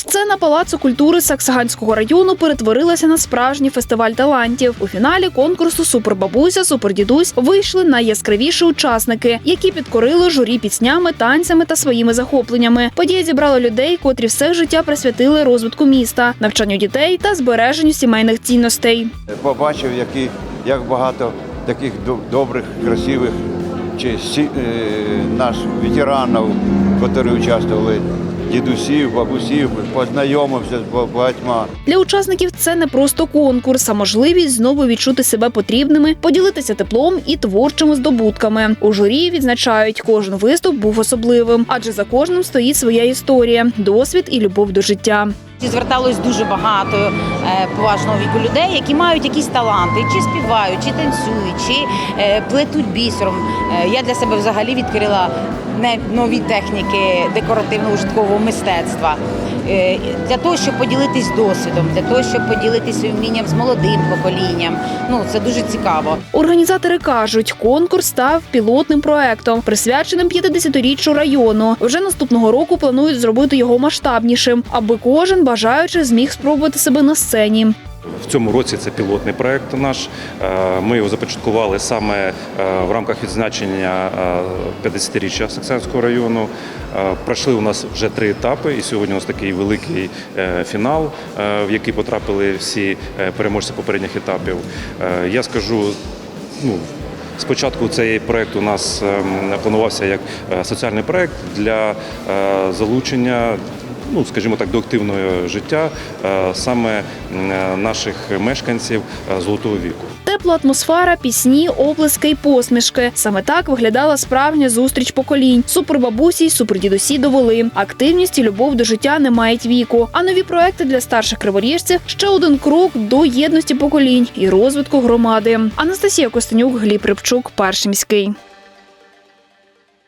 Сцена палацу культури Саксаганського району перетворилася на справжній фестиваль талантів. У фіналі конкурсу Супербабуся, Супердідусь вийшли найяскравіші учасники, які підкорили журі піснями, танцями та своїми захопленнями. Подія зібрала людей, котрі все життя присвятили розвитку міста, навчанню дітей та збереженню сімейних цінностей. побачив, які, як багато таких добрих, красивих чи е, наш ветеранів, які участвували, дідусів, бабусів, познайомився з ба- багатьма. Для учасників це не просто конкурс, а можливість знову відчути себе потрібними, поділитися теплом і творчими здобутками. У журі відзначають, кожен виступ був особливим, адже за кожним стоїть своя історія, досвід і любов до життя. Зверталось дуже багато е, поважного віку людей, які мають якісь таланти, чи співають, чи танцюють, чи е, плетуть бісером. Е, я для себе взагалі відкрила нові техніки декоративно-ужиткового мистецтва. Для того, щоб поділитись досвідом, для того, щоб поділитись вмінням з молодим поколінням. Ну це дуже цікаво. Організатори кажуть, конкурс став пілотним проектом, присвяченим 50-річчю району. Вже наступного року планують зробити його масштабнішим, аби кожен бажаючий зміг спробувати себе на сцені. В цьому році це пілотний проект наш. Е, Ми його започаткували саме е, в рамках відзначення е, 50-річчя Саксанського району. Е, Пройшли у нас вже три етапи, і сьогодні у нас такий великий е, фінал, е, в який потрапили всі е, переможці попередніх етапів. Е, Я скажу, ну. Спочатку цей проект у нас ем, планувався як е, соціальний проект для е, залучення, ну скажімо так, до активного життя е, саме е, наших мешканців е, золотого віку. Тепла атмосфера, пісні, оплески й посмішки. Саме так виглядала справжня зустріч поколінь. Супербабусі й супердідусі довели. Активність і любов до життя не мають віку. А нові проекти для старших криворіжців ще один крок до єдності поколінь і розвитку громади. Анастасія Костенюк, Гліб Рибчук, перший міський.